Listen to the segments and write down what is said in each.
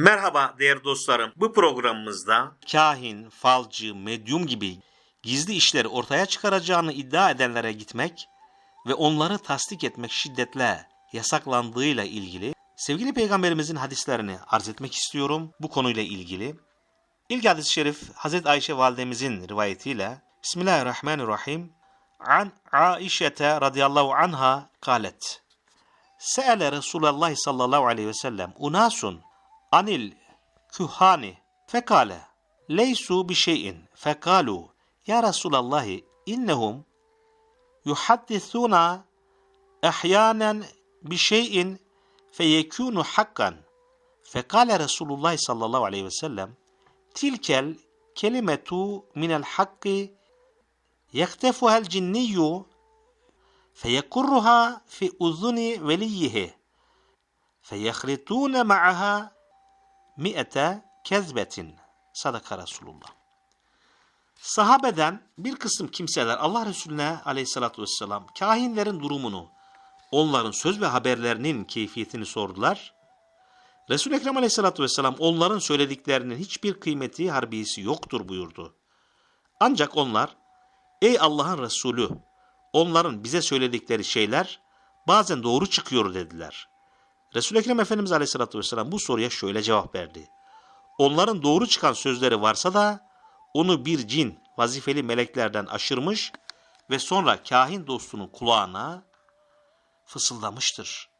Merhaba değerli dostlarım. Bu programımızda kahin, falcı, medyum gibi gizli işleri ortaya çıkaracağını iddia edenlere gitmek ve onları tasdik etmek şiddetle yasaklandığıyla ilgili sevgili peygamberimizin hadislerini arz etmek istiyorum bu konuyla ilgili. İlk hadis-i şerif Hazreti Ayşe validemizin rivayetiyle Bismillahirrahmanirrahim An Aişete radıyallahu anha kalet Se'ele Resulullah sallallahu aleyhi ve sellem unasun عن الكهانة فقال ليسوا بشيء فقالوا يا رسول الله إنهم يحدثون أحيانا بشيء فيكون حقا. فقال رسول الله صلى الله عليه وسلم تلك الكلمة من الحق يختفها الجني فيقرها في أذن وليه فيخلطون معها mi'ete kezbetin sadaka Resulullah. Sahabeden bir kısım kimseler Allah Resulüne aleyhissalatü vesselam kahinlerin durumunu, onların söz ve haberlerinin keyfiyetini sordular. Resul-i Ekrem aleyhissalatü vesselam onların söylediklerinin hiçbir kıymeti harbiyesi yoktur buyurdu. Ancak onlar, ey Allah'ın Resulü, onların bize söyledikleri şeyler bazen doğru çıkıyor dediler. Resul-i Ekrem Efendimiz Aleyhisselatü Vesselam bu soruya şöyle cevap verdi. Onların doğru çıkan sözleri varsa da onu bir cin vazifeli meleklerden aşırmış ve sonra kahin dostunun kulağına fısıldamıştır.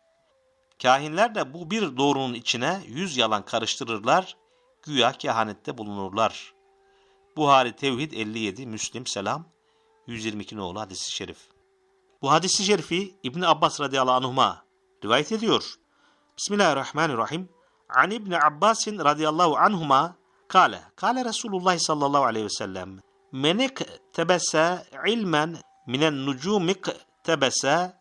Kahinler de bu bir doğrunun içine yüz yalan karıştırırlar, güya kehanette bulunurlar. Buhari Tevhid 57, Müslim Selam 122 nolu hadisi şerif. Bu hadisi şerifi İbni Abbas radıyallahu anhuma rivayet ediyor. Bismillahirrahmanirrahim. An İbni Abbasin radıyallahu anhuma kale. Kale Resulullah sallallahu aleyhi ve sellem. Menik tebesse ilmen minen nucumik tebesse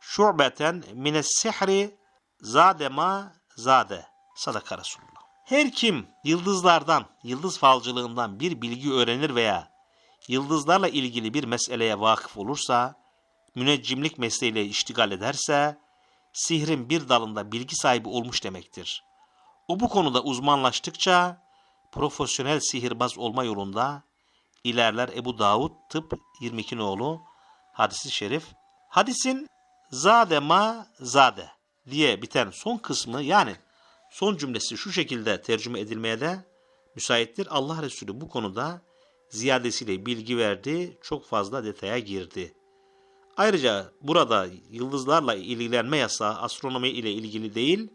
şu'beten mines sihri zade ma zade. Sadaka Resulullah. Her kim yıldızlardan, yıldız falcılığından bir bilgi öğrenir veya yıldızlarla ilgili bir meseleye vakıf olursa, müneccimlik mesleğiyle iştigal ederse, sihrin bir dalında bilgi sahibi olmuş demektir. O bu konuda uzmanlaştıkça, profesyonel sihirbaz olma yolunda ilerler Ebu Davud Tıp 22 nolu hadisi şerif. Hadisin zade ma zade diye biten son kısmı yani son cümlesi şu şekilde tercüme edilmeye de müsaittir. Allah Resulü bu konuda ziyadesiyle bilgi verdi, çok fazla detaya girdi. Ayrıca burada yıldızlarla ilgilenme yasağı astronomi ile ilgili değil,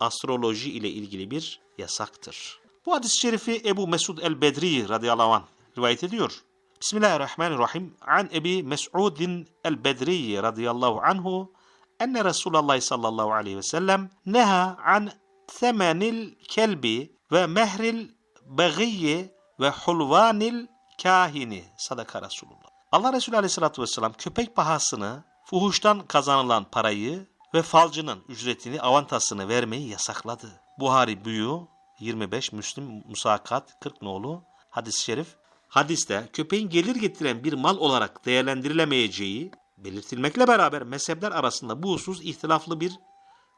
astroloji ile ilgili bir yasaktır. Bu hadis-i şerifi Ebu Mesud el-Bedri radıyallahu anh rivayet ediyor. Bismillahirrahmanirrahim. An Ebi Mes'udin el-Bedri radıyallahu anhu enne Resulullah sallallahu aleyhi ve sellem neha an themenil kelbi ve mehril bagiyyi ve hulvanil kahini. Sadaka Resulullah. Allah Resulü Aleyhisselatü Vesselam köpek pahasını, fuhuştan kazanılan parayı ve falcının ücretini, avantasını vermeyi yasakladı. Buhari Büyü 25, Müslim Musakat 40 nolu hadis-i şerif. Hadiste köpeğin gelir getiren bir mal olarak değerlendirilemeyeceği belirtilmekle beraber mezhepler arasında bu husus ihtilaflı bir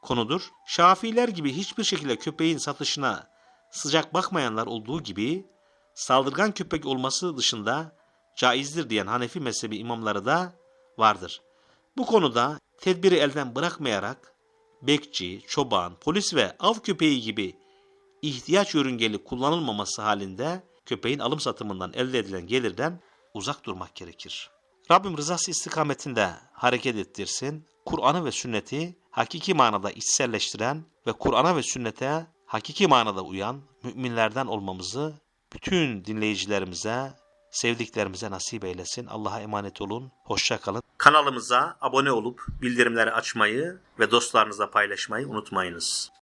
konudur. Şafiler gibi hiçbir şekilde köpeğin satışına sıcak bakmayanlar olduğu gibi saldırgan köpek olması dışında caizdir diyen Hanefi mezhebi imamları da vardır. Bu konuda tedbiri elden bırakmayarak bekçi, çoban, polis ve av köpeği gibi ihtiyaç yörüngeli kullanılmaması halinde köpeğin alım satımından elde edilen gelirden uzak durmak gerekir. Rabbim rızası istikametinde hareket ettirsin. Kur'an'ı ve sünneti hakiki manada içselleştiren ve Kur'an'a ve sünnete hakiki manada uyan müminlerden olmamızı bütün dinleyicilerimize, sevdiklerimize nasip eylesin. Allah'a emanet olun. Hoşça kalın. Kanalımıza abone olup bildirimleri açmayı ve dostlarınızla paylaşmayı unutmayınız.